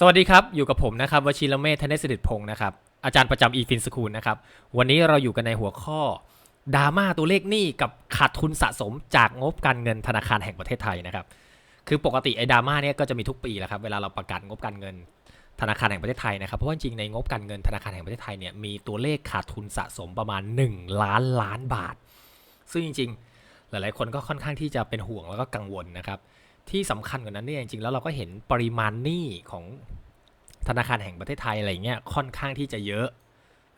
สวัสดีครับ อยู่กับผมนะครับวชิรเมธธเนศสิริพงศ์นะครับ อาจารย์ประจำอีฟินสคูลนะครับ วันนี้เราอยู่กันในหัวข้อดราม่าตัวเลขหนี้กับขาดทุนสะสมจากงบการเงินธนาคารแห่งประเทศไทยนะครับ คือปกติไอ้ดราม่าเนี่ยก็จะมีทุกปีแหละครับ เวลาเราประกาศงบการเงินธนาคารแห่งประเทศไทยนะครับ เพราะว่าจริงในงบการเงินธนาคารแห่งประเทศไทยเนี่ยมีตัวเลขขาดทุนสะสมประมาณ 1 ล้านล้านบาท ซึ่งจริง ๆ หลายๆ คนก็ค่อนข้างที่จะเป็นห่วงแล้วก็กังวลนะครับ ที่สำคัญกว่านั้นเนี่ยจริงๆแล้วเราก็เห็นปริมาณหนี้ของธนาคารแห่งประเทศไทยอะไรเงี้ยค่อนข้างที่จะเยอะ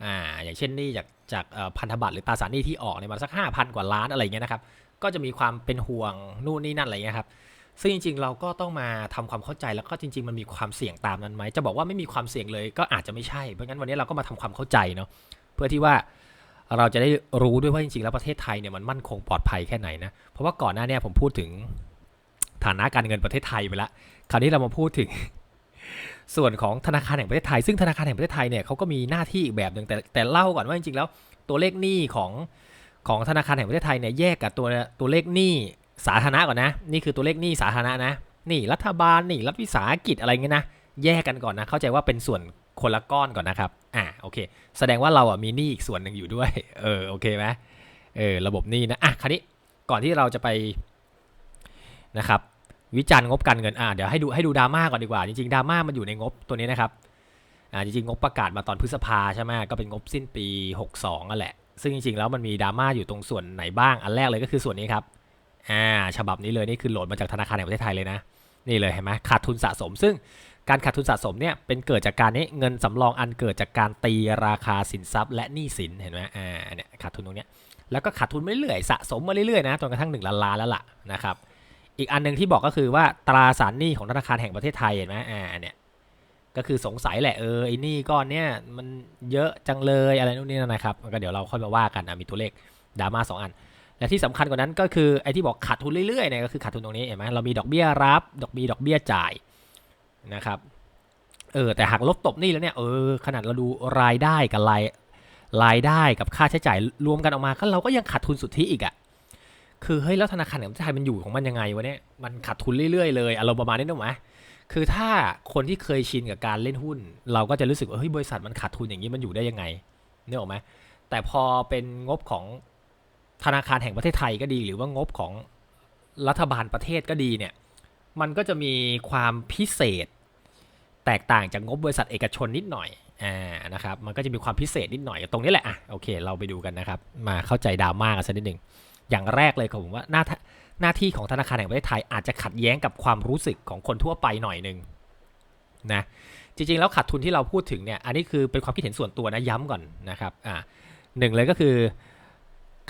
อ่าอย่างเช่นหนี้จากจากพันธบัตรหรือตราสารหนี้ที่ออกเนี่ยมาสัก 5,000 กว่าล้านอะไรเงี้ยนะครับก็จะมีความเป็นห่วงนู่นนี่นั่นอะไรเงี้ยครับซึ่งจริงๆเราก็ต้องมาทำความเข้าใจแล้วก็จริง ๆ มันมีความเสี่ยงตามนั้นไหมจะบอกว่าไม่มีความเสี่ยงเลยก็อาจจะไม่ใช่เพราะงั้นวันนี้เราก็มาทำความเข้าใจเนาะเพื่อที่ว่าเราจะได้รู้ด้วยว่าจริงๆแล้วประเทศไทยเนี่ยมันมั่นคงปลอดภัยแค่ไหนนะเพราะว่าก่อนหน้าเนี้ผมพูดถึง ฐานะการเงินประเทศไทยไปแล้วคราวนี้เรามาพูดถึง ส่วนของธนาคารแห่งประเทศไทย ซึ่งธนาคารแห่งประเทศไทยเนี่ยเขาก็มีหน้าที่อีกแบบหนึ่งแต่แต่เล่าก่อนว่าจริงๆแล้ว ตัวเลขหนี้ของของธนาคารแห่งประเทศไทยเนี่ยแยกกับตัวตัวเลขหนี้สาธารณะก่อนนะ นี่คือตัวเลขหนี้สาธารณะนะนี่รัฐบาลนี่รัฐวิสาหกิจอะไรเงี้ยนะแยกกันก่อนนะ เข้าใจว่าเป็นส่วนคนละก้อนก่อนนะครับ อ่าโอเค แสดงว่าเราอะมีหนี้อีกส่วนหนึ่งอยู่ด้วย เออโอเคไหมเออระบบหนี้นะอะคราวนี้ก่อนที่เราจะไป นะครับวิจารณ์งบการเงินอ่าเดี๋ยวให้ดูให้ดูดราม่าก่อนดีกว่า จริงๆดราม่ามันอยู่ในงบตัวนี้นะครับอ่าจริงๆงบประกาศมาตอนพฤษภาใช่ไหมก็เป็นงบสิ้นปี 62นั่นแหละ ซึ่งจริงๆแล้วมันมีดราม่าอยู่ตรงส่วนไหนบ้างอันแรกเลยก็คือส่วนนี้ครับอ่าฉบับนี้เลยนี่คือโหลดมาจากธนาคารแห่งประเทศไทยเลยนะนี่เลยเห็นไหมขาดทุนสะสม ซึ่งการขาดทุนสะสมเนี่ยเป็นเกิดจากการนี้เงินสำรองอันเกิดจากการตีราคาสินทรัพย์ และหนี้สินเห็นไหมอ่าเนี่ยขาดทุนตรงเนี้ยแล้วก็ขาดทุนมาเรื่อยๆสะสมมาเรื่อยๆนะจนกระทั่ง1ล้านล้านแล้วล่ะนะครับ อีกอันหนึ่งที่บอกก็คือว่าตราสารหนี้ของธนาคารแห่งประเทศไทยเห็นไหมอ่าเนี่ยก็คือสงสัยแหละเออไอ้นี่ก้อนเนี้ยมันเยอะจังเลยอะไรนู่นนี่นั่นนะครับก็เดี๋ยวเราค่อยมาว่ากันมีตัวเลขดราม่าสองอัน และที่สำคัญกว่านั้นก็คือไอ้ที่บอกขาดทุนเรื่อยๆเนี่ยก็คือขาดทุนตรงนี้เห็นไหมเรามีดอกเบี้ยรับดอกมีดอกเบี้ยจ่ายนะครับเออแต่หากลบตบนี้แล้วเนี่ยเออขนาดเราดูรายได้กับรายรายได้กับค่าใช้จ่ายรวมกันออกมาก็เราก็ยังขาดทุนสุทธิอีกอะ คือเฮ้ยแล้วธนาคารแห่งประเทศไทยมันอยู่ของมันยังไงวะเนี่ยมันขาดทุนเรื่อยๆเลยอารมณ์ประมาณนี้นึกไหมคือถ้าคนที่เคยชินกับการเล่นหุ้น เราก็จะรู้สึกว่าเฮ้ยบริษัทมันขาดทุนอย่างนี้มันอยู่ได้ยังไงเนึกออไหมแต่พอเป็นงบของธนาคารแห่งประเทศไทยก็ดี หรือว่างบของรัฐบาลประเทศก็ดีเนี่ยมันก็จะมีความพิเศษ แตกต่างจากงบบริษัทเอกชนนิดหน่อยอ่านะครับมันก็จะมีความพิเศษนิดหน่อยตรงนี้แหละอะโอเค เราไปดูกันนะครับ มาเข้าใจดราม่ากันสักนิดหนึ่ง อย่างแรกเลยครับผมว่าหน้าหน้าที่ของธนาคารแห่งประเทศไทยอาจจะขัดแย้งกับความรู้สึกของคนทั่วไปหน่อยหนึ่งนะจริงๆ แล้วขาดทุนที่เราพูดถึงเนี่ยอันนี้คือเป็นความคิดเห็นส่วนตัวนะย้ำก่อนนะครับอ่าหนึ่งเลยก็คือ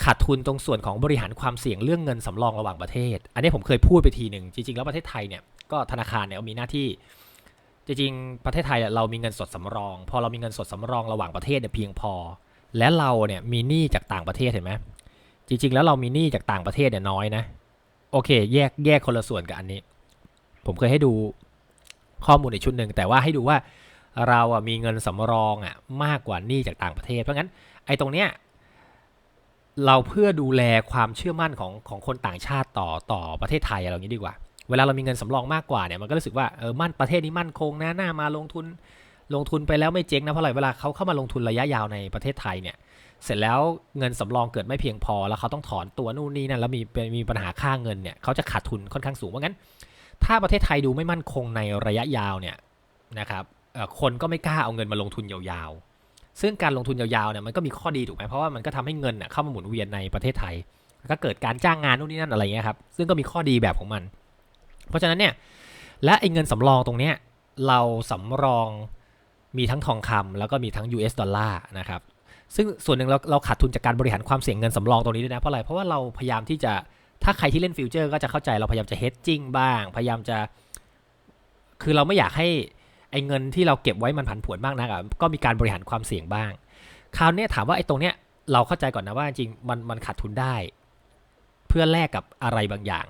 ขาดทุนตรงส่วนของบริหารความเสี่ยงเรื่องเงินสำรองระหว่างประเทศ อันนี้ผมเคยพูดไปทีหนึ่งจริงๆ แล้วประเทศไทยเนี่ยก็ธนาคารเนี่ยมีหน้าที่ จริงๆ ประเทศไทยเรามีเงินสดสำรอง พอเรามีเงินสดสำรองระหว่างประเทศเนี่ยเพียงพอ และเราเนี่ยมีหนี้จากต่างประเทศเห็นไหม จริง ๆ แล้วเรามีหนี้จากต่างประเทศเนี่ยน้อยนะ โอเค แยกแยกคนละส่วนกับอันนี้ ผมเคยให้ดูข้อมูลในชุดหนึ่งแต่ว่าให้ดูว่าเราอะมีเงินสำรองอะมากกว่าหนี้จากต่างประเทศ เพราะงั้นไอ้ตรงเนี้ยเราเพื่อดูแลความเชื่อมั่นของของคนต่างชาติต่อต่อประเทศไทยอะไรอย่างนี้ดีกว่า เวลาเรามีเงินสำรองมากกว่าเนี่ยมันก็รู้สึกว่าเออมั่นประเทศนี้มั่นคงนะหน่ามาลงทุน ลงทุนไปแล้วไม่เจ๊งนะเพราะอะไรเวลาเขาเข้ามาลงทุนระยะยาวในประเทศไทยเนี่ย เสร็จแล้วเงินสำรองเกิดไม่เพียงพอ แล้วเขาต้องถอนตัวนู่นนี่นั่นแล้วมีมีปัญหาค่าเงินเนี่ยเขาจะขาดทุนค่อนข้างสูงเพราะงั้น ถ้าประเทศไทยดูไม่มั่นคงในระยะยาวเนี่ยนะครับคนก็ไม่กล้าเอาเงินมาลงทุนยาวๆ ซึ่งการลงทุนยาวๆเนี่ยมันก็มีข้อดีถูกไหมเพราะว่ามันก็ทำให้เงินเข้ามาหมุนเวียนในประเทศไทยก็เกิดการจ้างงานนู่นนี่นั่นอะไรเงี้ยครับซึ่งก็มีข้อดีแบบของมัน เพราะฉะนั้นเนี่ยและไอ้เงินสำรองตรงเนี้ยเราสำรอง มีทั้งทองคำแล้วก็มีทั้ง US ดอลลาร์นะครับซึ่งส่วนหนึ่งเราเราขาดทุนจากการบริหารความเสี่ยงเงินสำรองตรงนี้ด้วยนะเพราะอะไรเพราะว่าเราพยายามที่จะถ้าใครที่เล่นฟิวเจอร์ก็จะเข้าใจเราพยายามจะเฮดจิ้งบ้าง พยายามจะ คือเราไม่อยากให้ไอ้เงินที่เราเก็บไว้มันผันผวนมากนะก็มีการบริหารความเสี่ยงบ้าง คราวนี้ถามว่าไอ้ตรงเนี้ยเราเข้าใจก่อนนะว่าจริงมันมันขาดทุนได้ เพื่อแลกกับอะไรบางอย่าง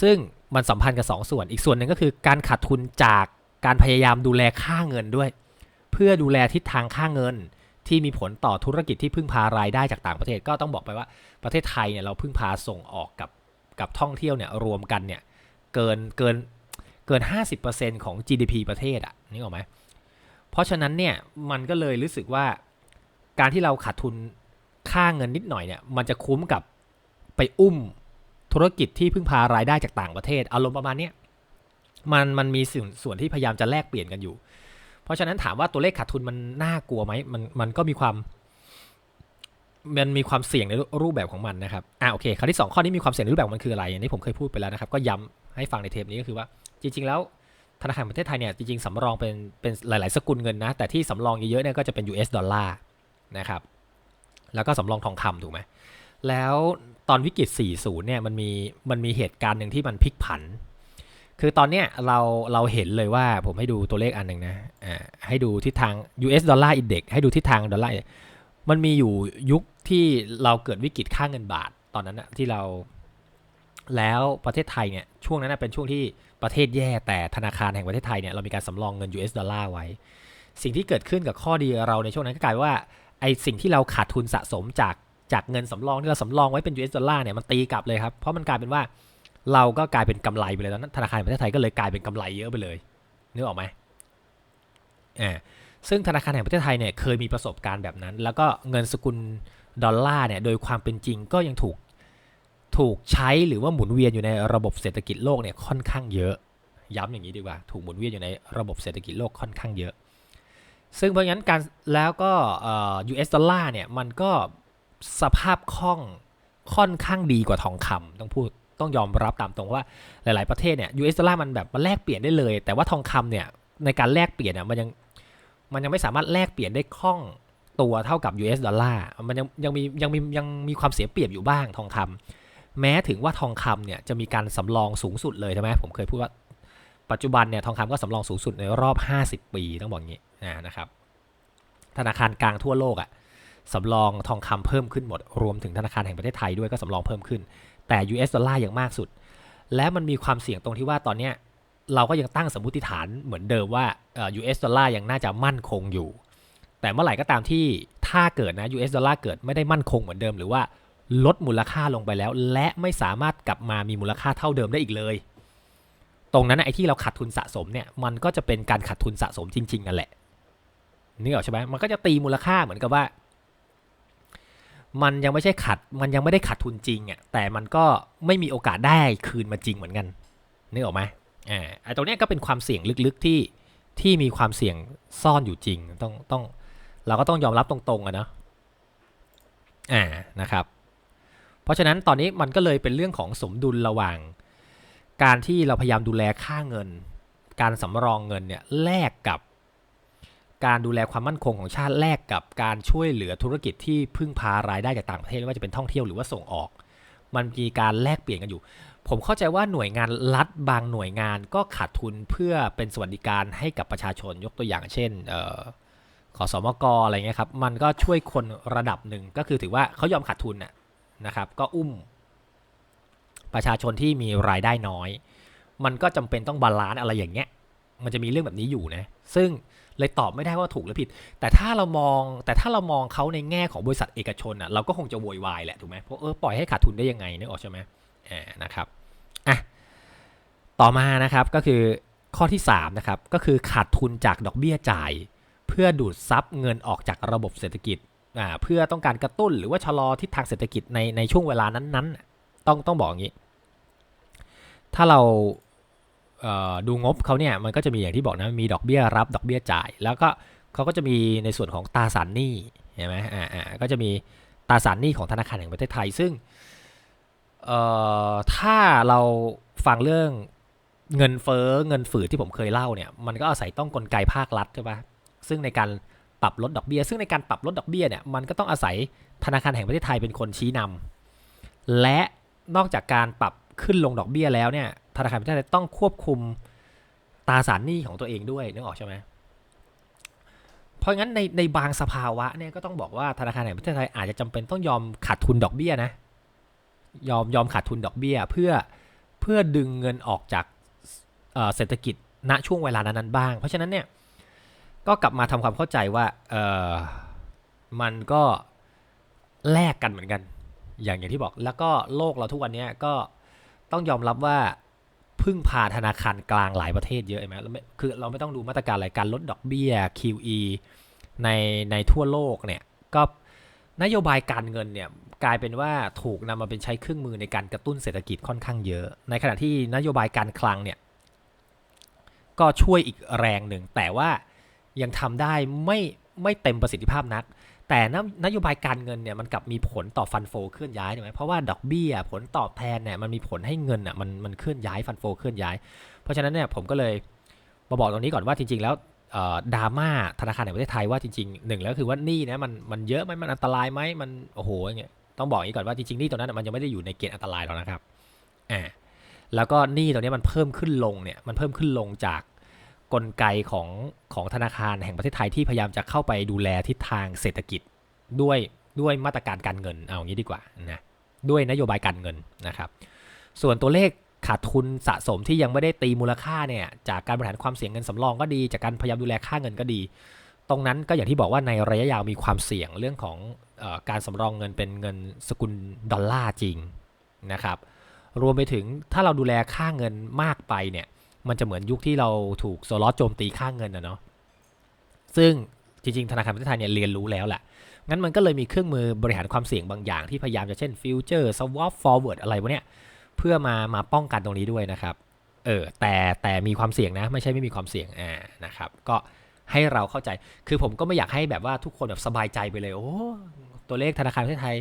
ซึ่งมันสัมพันธ์กับสองส่วนอีกส่วนหนึ่งก็คือการขาดทุนจากการพยายามดูแลค่าเงินด้วย เพื่อดูแลทิศทางค่าเงิน ที่มีผลต่อธุรกิจที่พึ่งพารายได้จากต่างประเทศก็ต้องบอกไปว่าประเทศไทยเนี่ยเราพึ่งพาส่งออกกับกับท่องเที่ยวเนี่ยรวมกันเนี่ยเกินเกินเกิน 50%ของ GDP ประเทศอะนึกออกไหมเพราะฉะนั้นเนี่ยมันก็เลยรู้สึกว่าการที่เราขาดทุนค่าเงินนิดหน่อยเนี่ยมันจะคุ้มกับไปอุ้มธุรกิจที่พึ่งพารายได้จากต่างประเทศ อารมณ์ประมาณเนี้ยมันมันมีส่วนส่วนที่พยายามจะแลกเปลี่ยนกันอยู่ เพราะฉะนั้นถามว่าตัวเลขขาดทุนมันน่ากลัวไหมมันมันก็มีความมันมีความเสี่ยงในรูปแบบของมันนะครับ อ่าโอเคคราวที่สองข้อนี้มีความเสี่ยงในรูปแบบมันคืออะไรอย่างที่ผมเคยพูดไปแล้วนะครับ ก็ย้ำให้ฟังในเทปนี้ก็คือว่า จริง ๆ แล้วธนาคารประเทศไทยเนี่ยจริง ๆ สำรองเป็นเป็นหลาย ๆ สกุลเงินนะ แต่ที่สำรองเยอะๆเนี่ยก็จะเป็น US ดอลลาร์นะครับ แล้วก็สำรองทองคำถูกไหม แล้วตอนวิกฤต 40 เนี่ยมันมีมันมีเหตุการณ์หนึ่งที่มันพลิกผัน คือตอนเนี้ยเราเราเห็นเลยว่าผมให้ดูตัวเลขอันหนึ่งนะอ่าให้ดูทิศทาง US ดอลลาร์อินเด็กให้ดูทิศทางดอลลาร์มันมีอยู่ยุคที่เราเกิดวิกฤตค่าเงินบาทตอนนั้นนะที่เรา แล้วประเทศไทยเนี่ยช่วงนั้นนะเป็นช่วงที่ประเทศแย่แต่ธนาคารแห่งประเทศไทยเนี่ยเรามีการสำรองเงิน US ดอลลาร์ไว้ สิ่งที่เกิดขึ้นกับข้อดีเราในช่วงนั้นก็กลายว่าไอสิ่งที่เราขาดทุนสะสมจากจากเงินสำรองที่เราสำรองไว้เป็น US ดอลลาร์เนี่ยมันตีกลับเลยครับเพราะมันกลายเป็นว่า เราก็กลายเป็นกำไรไปเลยตอนนั้นธนาคารแห่งประเทศไทยก็เลยกลายเป็นกำไรเยอะไปเลยนึกออกไหมอ่าซึ่งธนาคารแห่งประเทศไทยเนี่ยเคยมีประสบการณ์แบบนั้น แล้วก็เงินสกุลดอลลาร์เนี่ยโดยความเป็นจริงก็ยังถูกถูกใช้หรือว่าหมุนเวียนอยู่ในระบบเศรษฐกิจโลกเนี่ยค่อนข้างเยอะ ย้ำอย่างนี้ดีกว่า ถูกหมุนเวียนอยู่ในระบบเศรษฐกิจโลกค่อนข้างเยอะ ซึ่งเพราะงั้นการแล้วก็อ่อ US ดอลลาร์เนี่ยมันก็สภาพคล่องค่อนข้างดีกว่าทองคำต้องพูด ต้องยอมรับตามตรงว่าหลาย ๆ ประเทศเนี่ย US ดอลลาร์มันแบบมันแลกเปลี่ยนได้เลย แต่ว่าทองคำเนี่ยในการแลกเปลี่ยนเนี่ยมันยังมันยังไม่สามารถแลกเปลี่ยนได้คล่องตัวเท่ากับ US ดอลลาร์มันยังยังมียังมียังมีความเสียเปรียบอยู่บ้างทองคำแม้ถึงว่าทองคำเนี่ยจะมีการสำรองสูงสุดเลยใช่ไหมผมเคยพูดว่าปัจจุบันเนี่ยทองคำก็สำรองสูงสุดในรอบ 50 ปีต้องบอกงี้นะครับ ธนาคารกลางทั่วโลกอะสำรองทองคำเพิ่มขึ้นหมด รวมถึงธนาคารแห่งประเทศไทยด้วยก็สำรองเพิ่มขึ้น แต่ US ดอลลาร์อย่างมากสุด และมันมีความเสี่ยงตรงที่ว่าตอนเนี้ยเราก็ยังตั้งสมมติฐานเหมือนเดิมว่า US ดอลลาร์ยังน่าจะมั่นคงอยู่ แต่เมื่อไหร่ก็ตามที่ถ้าเกิดนะ US ดอลลาร์เกิดไม่ได้มั่นคงเหมือนเดิมหรือว่าลดมูลค่าลงไปแล้ว และไม่สามารถกลับมามีมูลค่าเท่าเดิมได้อีกเลย ตรงนั้นไอ้ที่เราขาดทุนสะสมเนี่ยมันก็จะเป็นการขาดทุนสะสมจริงๆนั่นแหละนี่หรอกใช่ไหมมันก็จะตีมูลค่าเหมือนกับว่า มันยังไม่ใช่ขาดมันยังไม่ได้ขาดทุนจริงอะแต่มันก็ไม่มีโอกาสได้คืนมาจริงเหมือนกันนึกออกไหมอ่าไอ้ตรงเนี้ยก็เป็นความเสี่ยงลึกๆที่ที่มีความเสี่ยงซ่อนอยู่จริงต้องต้องเราก็ต้องยอมรับตรงๆอะเนาะอ่านะครับ เพราะฉะนั้นตอนนี้มันก็เลยเป็นเรื่องของสมดุลระหว่าง การที่เราพยายามดูแลค่าเงิน การสำรองเงินเนี่ยแลกกับ การดูแลความมั่นคงของชาติแลกกับการช่วยเหลือธุรกิจที่พึ่งพารายได้จากต่างประเทศไม่ว่าจะเป็นท่องเที่ยวหรือว่าส่งออก มันมีการแลกเปลี่ยนกันอยู่ ผมเข้าใจว่าหน่วยงานรัฐบางหน่วยงานก็ขาดทุนเพื่อเป็นสวัสดิการให้กับประชาชนยกตัวอย่างเช่นเออขอสมกอะไรเงี้ยครับ มันก็ช่วยคนระดับหนึ่งก็คือถือว่าเขายอมขาดทุนนะครับ ก็อุ้ม ประชาชนที่มีรายได้น้อย มันก็จำเป็นต้องบาลานซ์อะไรอย่างเงี้ย มันจะมีเรื่องแบบนี้อยู่นะ ซึ่ง เลยตอบไม่ได้ว่าถูกหรือผิด แต่ถ้าเรามองแต่ถ้าเรามองเขาในแง่ของบริษัทเอกชนอะเราก็คงจะโวยวายแหละถูกไหมเพราะเออปล่อยให้ขาดทุนได้ยังไงนึกออกใช่ไหมอ่านะครับอะต่อมานะครับก็คือข้อที่3นะครับก็คือขาดทุนจากดอกเบี้ยจ่าย เพื่อดูดซับเงินออกจากระบบเศรษฐกิจอ่าเพื่อต้องการกระตุ้นหรือว่าชะลอทิศทางเศรษฐกิจในในช่วงเวลานั้นๆ ต้องต้องบอกอย่างนี้ ถ้าเรา ดูงบเขาเนี่ยมันก็จะมีอย่างที่บอกนะมีดอกเบี้ยรับดอกเบี้ยจ่าย แล้วก็เขาก็จะมีในส่วนของตราสารหนี้เห็นไหมอ่าอ่าก็จะมีตราสารหนี้ของธนาคารแห่งประเทศไทย ซึ่งเอ่อถ้าเราฟังเรื่องเงินเฟ้อเงินฝืดที่ผมเคยเล่าเนี่ยมันก็อาศัยต้องกลไกภาครัฐใช่ปะซึ่งในการปรับลดดอกเบี้ย ซึ่งในการปรับลดดอกเบี้ยเนี่ยมันก็ต้องอาศัยธนาคารแห่งประเทศไทยเป็นคนชี้นำและนอกจากการปรับ ขึ้นลงดอกเบี้ยแล้วเนี่ยธนาคารแห่งประเทศไทยต้องควบคุมตราสารหนี้ของตัวเองด้วยนึกออกใช่ไหมเพราะงั้นในในบางสภาวะเนี่ยก็ต้องบอกว่าธนาคารแห่งประเทศไทยอาจจะจำเป็นต้องยอมขาดทุนดอกเบี้ยนะยอมยอมขาดทุนดอกเบี้ยเพื่อเพื่อดึงเงินออกจากเศรษฐกิจณช่วงเวลานั้นๆบ้าง เพราะฉะนั้นเนี่ยก็กลับมาทำความเข้าใจว่าเออมันก็แลกกันเหมือนกัน อย่างอย่างที่บอกแล้วก็โลกเราทุกวันนี้ก็ ต้องยอมรับว่าพึ่งพาธนาคารกลางหลายประเทศเยอะไหมเราไม่คือเราไม่ต้องดูมาตรการอะไรการลดดอกเบี้ย QE ในในทั่วโลกเนี่ยก็นโยบายการเงินเนี่ยกลายเป็นว่าถูกนำมาเป็นใช้เครื่องมือในการกระตุ้นเศรษฐกิจค่อนข้างเยอะ ในขณะที่นโยบายการคลังเนี่ยก็ช่วยอีกแรงหนึ่ง แต่ว่ายังทำได้ไม่ไม่เต็มประสิทธิภาพนัก แต่นนโยบายการเงินเนี่ยมันกลับมีผลต่อฟันโฟเคลื่อนย้ายถูกไหมเพราะว่าดอกเบี้ยผลตอบแทนเนี่ยมันมีผลให้เงินอะมันมันเคลื่อนย้ายฟันโฟเคลื่อนย้าย เพราะฉะนั้นเนี่ยผมก็เลยมาบอกตรงนี้ก่อนว่าจริง ๆ แล้วดราม่าธนาคารแห่งประเทศไทยว่าจริงๆหนึ่งแล้วคือว่านี่นะมันมันเยอะไหมมันอันตรายไหมมันโอ้โหอย่างเงี้ยต้องบอกอย่างนี้ก่อนว่าจริงๆนี่ตัวนั้นมันยังไม่ได้อยู่ในเกณฑ์อันตรายหรอกนะครับอ่าแล้วก็หนี้ตัวนี้มันเพิ่มขึ้นลงเนี่ยมันเพิ่มขึ้นลงจาก กลไกของของธนาคารแห่งประเทศไทยที่พยายามจะเข้าไปดูแลทิศทางเศรษฐกิจด้วยด้วยมาตรการการเงินเอาอางี้ดีกว่านะด้วยนโยบายการเงินนะครับ ส่วนตัวเลขขาดทุนสะสมที่ยังไม่ได้ตีมูลค่าเนี่ยจากการบริหารความเสี่ยงเงินสำรองก็ดี จากการพยายามดูแลค่าเงินก็ดี ตรงนั้นก็อย่างที่บอกว่าในระยะยาวมีความเสี่ยงเรื่องของอการสำรองเงินเป็นเงินสกุลดอลลาร์จริงนะครับรวมไปถึงถ้าเราดูแลค่าเงินมากไปเนี่ย มันจะเหมือนยุคที่เราถูกโซลอสโจมตีค่าเงินนะเนาะซึ่งจริงๆ ธนาคารประเทศไทยเนี่ยเรียนรู้แล้วแหละ งั้นมันก็เลยมีเครื่องมือบริหารความเสี่ยงบางอย่างที่พยายามจะเช่นฟิวเจอร์สวอปฟอร์เวิร์ดอะไรพวะเนี่ยเพื่อมามาป้องกันตรงนี้ด้วยนะครับ เออแต่แต่มีความเสี่ยงนะ ไม่ใช่ไม่มีความเสี่ยงอ่านะครับ ก็ให้เราเข้าใจ คือผมก็ไม่อยากให้แบบว่าทุกคนแบบสบายใจไปเลย โอ้ตัวเลขธนาคารประเทศไทย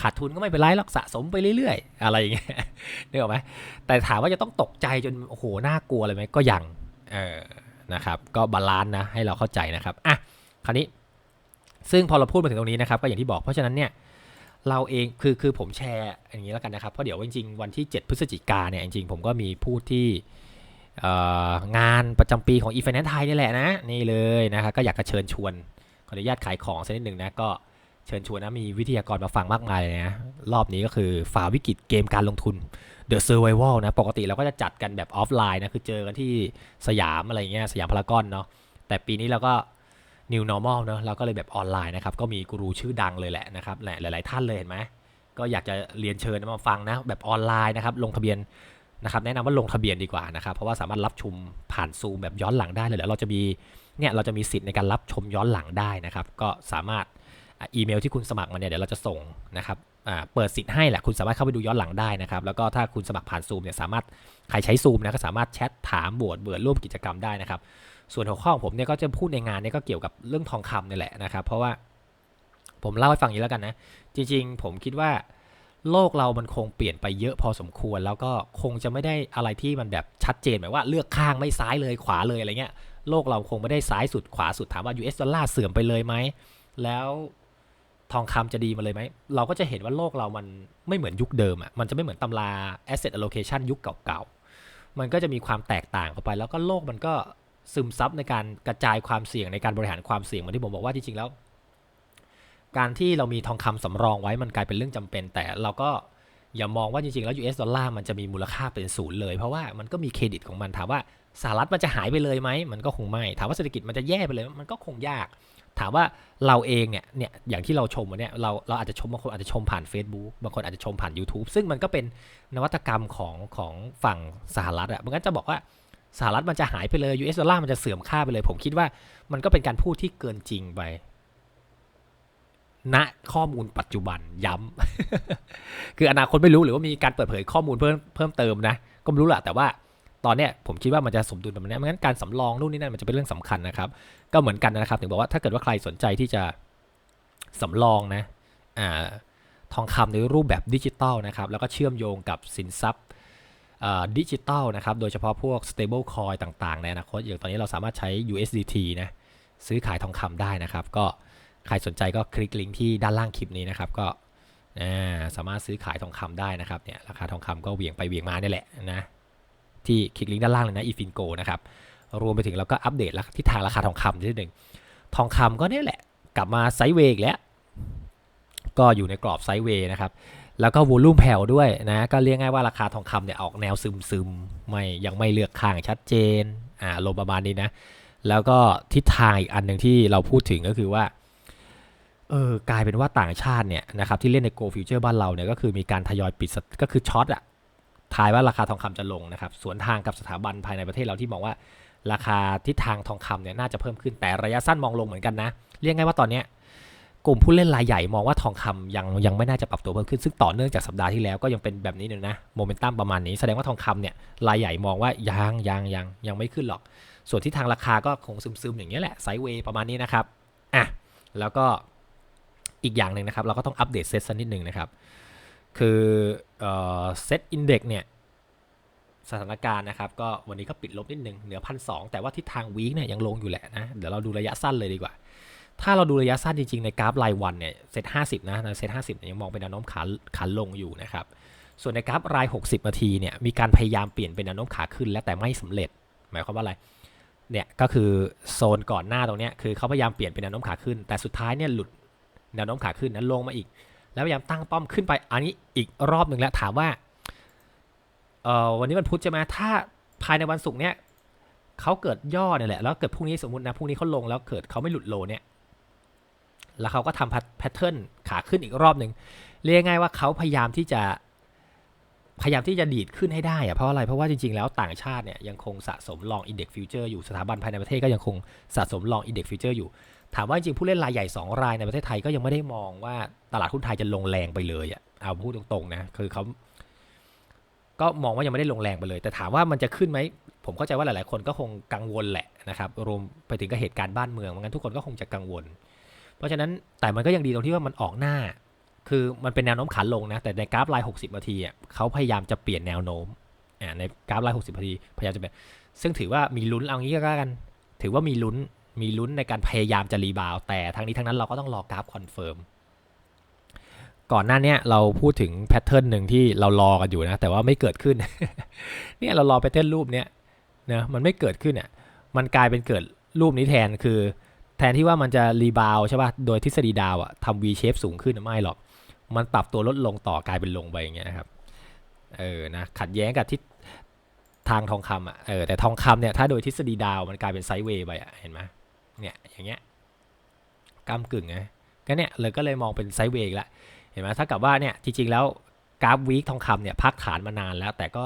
ขาดทุนก็ไม่เป็นไรหรอกสะสมไปเรื่อยๆ อะไรอย่างเงี้ยนึกออกไหมแต่ถามว่าจะต้องตกใจจนโอ้โหน่ากลัวเลยไหมก็ยังเออนะครับก็บาลานซ์นะให้เราเข้าใจนะครับอะคราวนี้ซึ่งพอเราพูดมาถึงตรงนี้นะครับก็อย่างที่บอกเพราะฉะนั้นเนี่ยเราเองคือคือผมแชร์อย่างนี้แล้วกันนะครับเพราะเดี๋ยวจริงๆวันที่ 7 พฤศจิกาเนี่ยจริงๆผมก็มีพูดที่งานประจำปีของ e f i n a n c e ไทยนี่แหละนะนี่เลยนะครับก็อยากจะเชิญชวนขออนุญาตขายของสักนิดหนึ่งนะก็ เชิญชวนนะมีวิทยากรมาฟังมากมายเลยนะรอบนี้ก็คือฝ่าวิกฤตเกมการลงทุน The Survival นะปกติเราก็จะจัดกันแบบออฟไลน์นะคือเจอกันที่สยามอะไรเงี้ยสยามพารากอนเนาะแต่ปีนี้เราก็ New Normal เนาะเราก็เลยแบบออนไลน์นะครับก็มีกูรูชื่อดังเลยแหละนะครับหลายๆท่านเลยเห็นไหมก็อยากจะเรียนเชิญมาฟังนะแบบออนไลน์นะครับลงทะเบียนนะครับแนะนำว่าลงทะเบียนดีกว่านะครับเพราะว่าสามารถรับชมผ่านซูมแบบย้อนหลังได้เลยแล้วเราจะมีเนี่ยเราจะมีสิทธิ์ในการรับชมย้อนหลังได้นะครับก็สามารถ อีเมลที่คุณสมัครมาเนี่ยเดี๋ยวเราจะส่งนะครับเปิดสิทธิ์ให้แหละคุณสามารถเข้าไปดูย้อนหลังได้นะครับ แล้วก็ถ้าคุณสมัครผ่านซูมเนี่ยสามารถใครใช้ซูมนะก็สามารถแชทถามบวชเบื่อร่วมกิจกรรมได้นะครับ ส่วนหัวข้อของผมเนี่ยก็จะพูดในงานเนี่ยก็เกี่ยวกับเรื่องทองคำนี่แหละนะครับ เพราะว่าผมเล่าให้ฟังอย่างนี้แล้วกันนะ จริง ๆ ผมคิดว่าโลกเรามันคงเปลี่ยนไปเยอะพอสมควร แล้วก็คงจะไม่ได้อะไรที่มันแบบชัดเจนแบบว่าเลือกข้างไม่ซ้ายเลยขวาเลยอะไรเงี้ยโลกเราคงไม่ได้ซ้ายสุดขวาสุดถามว่า US ดอลลาร์เสื่อมไปเลยไหมแล้ว ทองคำจะดีมาเลยไหม เราก็จะเห็นว่าโลกเรามันไม่เหมือนยุคเดิมอะ มันจะไม่เหมือนตำรา asset allocation ยุคเก่าๆ มันก็จะมีความแตกต่างเข้าไป แล้วก็โลกมันก็ซึมซับในการกระจายความเสี่ยงในการบริหารความเสี่ยงเหมือนที่ผมบอกว่าจริงๆแล้ว การที่เรามีทองคำสำรองไว้มันกลายเป็นเรื่องจำเป็น แต่เราก็อย่ามองว่าจริงๆแล้ว US ดอลลาร์มันจะมีมูลค่าเป็นศูนย์เลย เพราะว่ามันก็มีเครดิตของมันถามว่าสหรัฐมันจะหายไปเลยไหมมันก็คงไม่ถามว่าเศรษฐกิจมันจะแย่ไปเลยมันก็คงยาก ถามว่าเราเองเนี่ยเนี่ยอย่างที่เราชมวันนี้เราเราอาจจะชมบางคนอาจจะชมผ่าน Facebook บางคนอาจจะชมผ่าน YouTube ซึ่งมันก็เป็นนวัตกรรมของของฝั่งสหรัฐอะมันก็จะบอกว่าสหรัฐมันจะหายไปเลย US ดอลลาร์มันจะเสื่อมค่าไปเลย ผมคิดว่ามันก็เป็นการพูดที่เกินจริงไปณข้อมูลปัจจุบันย้ำคืออนาคตไม่รู้หรือว่ามีการเปิดเผยข้อมูลเพิ่มเพิ่มเติมนะ ก็ไม่รู้แหละแต่ว่า ตอนเนี้ยผมคิดว่ามันจะสมดุลแบบนี้ไม่งั้นการสำรองนู่นนี่นั่นมันจะเป็นเรื่องสำคัญนะครับ ก็เหมือนกันนะครับ ถึงบอกว่าถ้าเกิดว่าใครสนใจที่จะสำรองนะอ่าทองคำในรูปแบบดิจิตอลนะครับแล้วก็เชื่อมโยงกับสินทรัพย์ดิจิตอลนะครับโดยเฉพาะพวก stable coin ต่างๆในอนาคตอย่างตอนนี้เราสามารถใช้ USDT นะซื้อขายทองคำได้นะครับ ก็ใครสนใจก็คลิกลิงก์ที่ด้านล่างคลิปนี้นะครับก็สามารถซื้อขายทองคำได้นะครับเนี่ยราคาทองคำก็เวียงไปเวียงมานี่แหละนะ ที่คลิกลิงก์ด้านล่างเลยนะอีฟินโกนะครับรวมไปถึงเราก็อัปเดตทิศทางราคาทองคำที่หนึ่งทองคำก็เนี่ยแหละกลับมาไซด์เวย์แล้ว ก็อยู่ในกรอบไซด์เวย์นะครับ แล้วก็วูลุ่มแผ่วด้วยนะ ก็เรียกง่ายว่าราคาทองคำเนี่ยออกแนวซึมซึมไม่ยังไม่เลือกข้างชัดเจนอ่าลงประมาณนี้นะ แล้วก็ทิศทางอีกอันหนึ่งที่เราพูดถึงก็คือว่าเออกลายเป็นว่าต่างชาติเนี่ยนะครับที่เล่นในโกลฟิวเจอร์บ้านเราเนี่ยก็คือมีการทยอยปิดก็คือช็อตอะ ทายว่าราคาทองคำจะลงนะครับสวนทางกับสถาบันภายในประเทศเราที่มองว่า ราคาทิศทางทองคำเนี่ยน่าจะเพิ่มขึ้นแต่ระยะสั้นมองลงเหมือนกันนะ เรียกง่ายว่าตอนนี้กลุ่มผู้เล่นรายใหญ่มองว่าทองคำยังยังไม่น่าจะปรับตัวเพิ่มขึ้นซึ่งต่อเนื่องจากสัปดาห์ที่แล้วก็ยังเป็นแบบนี้อยู่นะโมเมนตัมประมาณนี้แสดงว่าทองคำเนี่ยรายใหญ่มองว่ายังยังยังยังไม่ขึ้นหรอก ส่วนที่ทางราคาก็คงซึมๆอย่างนี้แหละไซด์เวย์ประมาณนี้นะครับอะแล้วก็อีกอย่างหนึ่งนะครับเราก็ต้องอัปเดตเซตสักนิดหนึ่งนะครับ คือเซตอินเด็กเนี่ยสถานการณ์นะครับ ก็วันนี้ก็ปิดลบนิดนึงเหนือพันสแต่ว่าทิศทางวีคเนี่ยยังลงอยู่แหละนะ เดี๋ยวเราดูระยะสั้นเลยดีกว่า ถ้าเราดูระยะสั้นจริงๆ ในกราฟรายวันเนี่ยเซตห้าสิบนะเซตห้าสิบยังมองเป็นแนวโน้มขาขาลงอยู่นะครับ ส่วนในกราฟราย 60 นาทีเนี่ยมีการพยายามเปลี่ยนเป็นแนวโน้มขาขึ้นและแต่ไม่สำเร็จ หมายความว่าอะไรเนี่ยก็คือโซนก่อนหน้าตรงเนี้ยคือเขาพยายามเปลี่ยนเป็นแนวโน้มขาขึ้น แต่สุดท้ายเนี่ยหลุดแนวโน้มขาขึ้นนั้นลงมาอีก แล้วพยายามตั้งป้อมขึ้นไป อันนี้อีกรอบหนึ่งแล้วถามว่าเออวันนี้มันพุธใช่ไหมถ้าภายในวันศุกร์เนี่ยเขาเกิดย่อเนี่ยแหละ แล้วเกิดพรุ่งนี้สมมตินะพรุ่งนี้เขาลงแล้วเกิดเขาไม่หลุดโลเนี่ย แล้วเขาก็ทำแพทเทิร์นขาขึ้นอีกรอบหนึ่งเรียกง่ายว่าเขาพยายามที่จะพยายามที่จะดีดขึ้นให้ได้อะเพราะอะไร เพราะว่าจริง ๆ แล้วต่างชาติเนี่ยยังคงสะสมลองอินเด็กซ์ฟิวเจอร์อยู่สถาบันภายในประเทศก็ยังคงสะสมลองอินเด็กซ์ฟิวเจอร์อยู่ ถามว่าจริงผู้เล่นรายใหญ่ 2 รายในประเทศไทยก็ยังไม่ได้มองว่าตลาดหุ้นไทยจะลงแรงไปเลยอะเอาพูดตรงๆนะคือเขาก็มองว่ายังไม่ได้ลงแรงไปเลย แต่ถามว่ามันจะขึ้นไหมผมเข้าใจว่าหลายๆ คนก็คงกังวลแหละนะครับรวมไปถึงกับเหตุการณ์บ้านเมืองงั้นทุกคนก็คงจะกังวล เพราะฉะนั้นแต่มันก็ยังดีตรงที่ว่ามันออกหน้า คือมันเป็นแนวโน้มขาลงนะแต่ในกราฟราย 60นาทีอะเขาพยายามจะเปลี่ยนแนวโน้มอ่าในกราฟราย 60นาทีพยายามจะเปลี่ยนซึ่งถือว่ามีลุ้นเอางี้ก็แล้วกัน ถือว่ามีลุ้น มีลุ้นในการพยายามจะรีบาวแต่ทั้งนี้ทั้งนั้นเราก็ต้องรอกราฟคอนเฟิร์มก่อนหน้านี้เราพูดถึงแพทเทิร์นหนึ่งที่เรารอกันอยู่นะแต่ว่าไม่เกิดขึ้น เนี่ยเรารอแพทเทิร์นรูปเนี้ยนะมันไม่เกิดขึ้นอะมันกลายเป็นเกิดรูปนี้แทนคือ แทนที่ว่ามันจะรีบาวใช่ป่ะโดยทฤษฎีดาวอะทำ V shape สูงขึ้นไม่หรอก มันปรับตัวลดลงต่อกลายเป็นลงไปอย่างเงี้ยนะครับเออนะขัดแย้งกับทิศทางทองคำอะเออแต่ทองคำเนี่ยถ้าโดยทฤษฎีดาวมันกลายเป็นไซด์เวย์ไปอะเห็นไหม เนี่ยอย่างเงี้ยกำกึ่งไงก็เนี่ยเลยก็เลยมองเป็นไซด์เวย์อีกละเห็นไหมถ้ากับว่าเนี่ยจริงๆแล้วกราฟวีคทองคำเนี่ยพักฐานมานานแล้วแต่ก็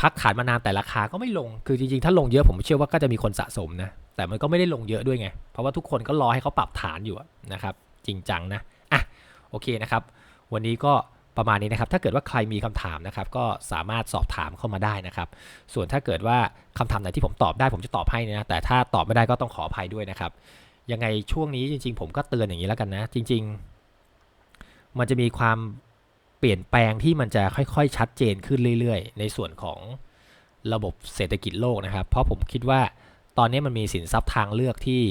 พักฐานมานานแต่ราคาก็ไม่ลงคือจริงๆ ถ้าลงเยอะผมเชื่อว่าก็จะมีคนสะสมนะแต่มันก็ไม่ได้ลงเยอะด้วยไง เพราะว่าทุกคนก็รอให้เขาปรับฐานอยู่นะครับ จริงจังนะอะโอเคนะครับ วันนี้ก็ ประมาณนี้นะครับ ถ้าเกิดว่าใครมีคำถามนะครับ ก็สามารถสอบถามเข้ามาได้นะครับ ส่วนถ้าเกิดว่าคำถามไหนที่ผมตอบได้ผมจะตอบให้นะ แต่ถ้าตอบไม่ได้ก็ต้องขออภัยด้วยนะครับ ยังไงช่วงนี้จริง ๆ ผมก็เตือนอย่างนี้แล้วกันนะ จริง ๆ มันจะมีความเปลี่ยนแปลงที่มันจะค่อยๆ ชัดเจนขึ้นเรื่อย ๆ ในส่วนของระบบเศรษฐกิจโลกนะครับ เพราะผมคิดว่าตอนนี้มันมีสินทรัพย์ทางเลือกที่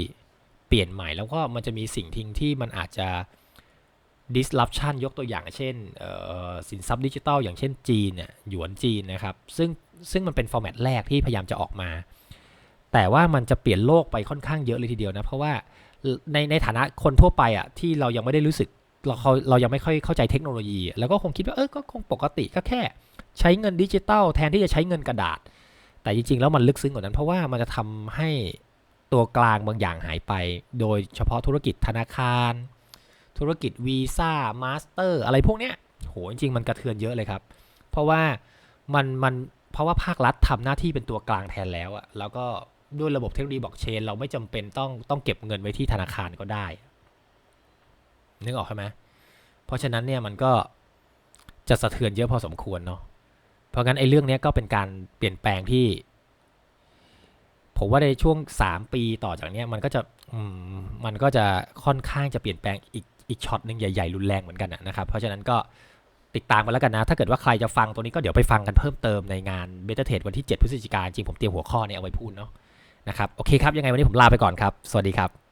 เปลี่ยนใหม่ แล้วก็มันจะมีสิ่งทิ้งที่มันอาจจะ disruption ยกตัวอย่างเช่นสินทรัพย์ดิจิทัลอย่างเช่นจีนเนี่ยหยวนจีนนะครับซึ่งซึ่งมันเป็นฟอร์แมตแรกที่พยายามจะออกมา แต่ว่ามันจะเปลี่ยนโลกไปค่อนข้างเยอะเลยทีเดียวนะ เพราะว่าในในฐานะคนทั่วไปอะที่เรายังไม่ได้รู้สึกเราเรายังไม่ค่อยเข้าใจเทคโนโลยี แล้วก็คงคิดว่าเออก็คงปกติก็แค่ ใช้เงินดิจิตอลแทนที่จะใช้เงินกระดาษ แต่จริง ๆ แล้วมันลึกซึ้งกว่านั้น เพราะว่ามันจะทำให้ตัวกลางบางอย่างหายไป โดยเฉพาะธุรกิจธนาคาร ธุรกิจวีซ่ามาสเตอร์อะไรพวกเนี้ยโหจริงๆมันกระเทือนเยอะเลยครับ เพราะว่ามันมันเพราะว่าภาครัฐทำหน้าที่เป็นตัวกลางแทนแล้วอะแล้วก็ด้วยระบบเทคโนโลยีบล็อกเชน เราไม่จำเป็นต้องต้องเก็บเงินไว้ที่ธนาคารก็ได้ นึกออกใช่ไหมเพราะฉะนั้นเนี่ยมันก็จะสะเทือนเยอะพอสมควรเนาะเพราะงั้นไอ้เรื่องนี้ก็เป็นการเปลี่ยนแปลงที่ ผมว่าในช่วง 3 ปีต่อจากนี้มันก็จะมันก็จะค่อนข้างจะเปลี่ยนแปลงอีกอีกช็อตหนึ่งใหญ่ ๆ รุนแรงเหมือนกันนะครับ เพราะฉะนั้นก็ติดตามกันแล้วกันนะ ถ้าเกิดว่าใครจะฟังตัวนี้ก็เดี๋ยวไปฟังกันเพิ่มเติมในงานเบต้าเทรดวันที่ 7 พฤศจิกายนจริงผมเตรียมหัวข้อเนี่ยเอาไว้พูดเนาะนะครับโอเคครับยังไงวันนี้ผมลาไปก่อนครับ สวัสดีครับ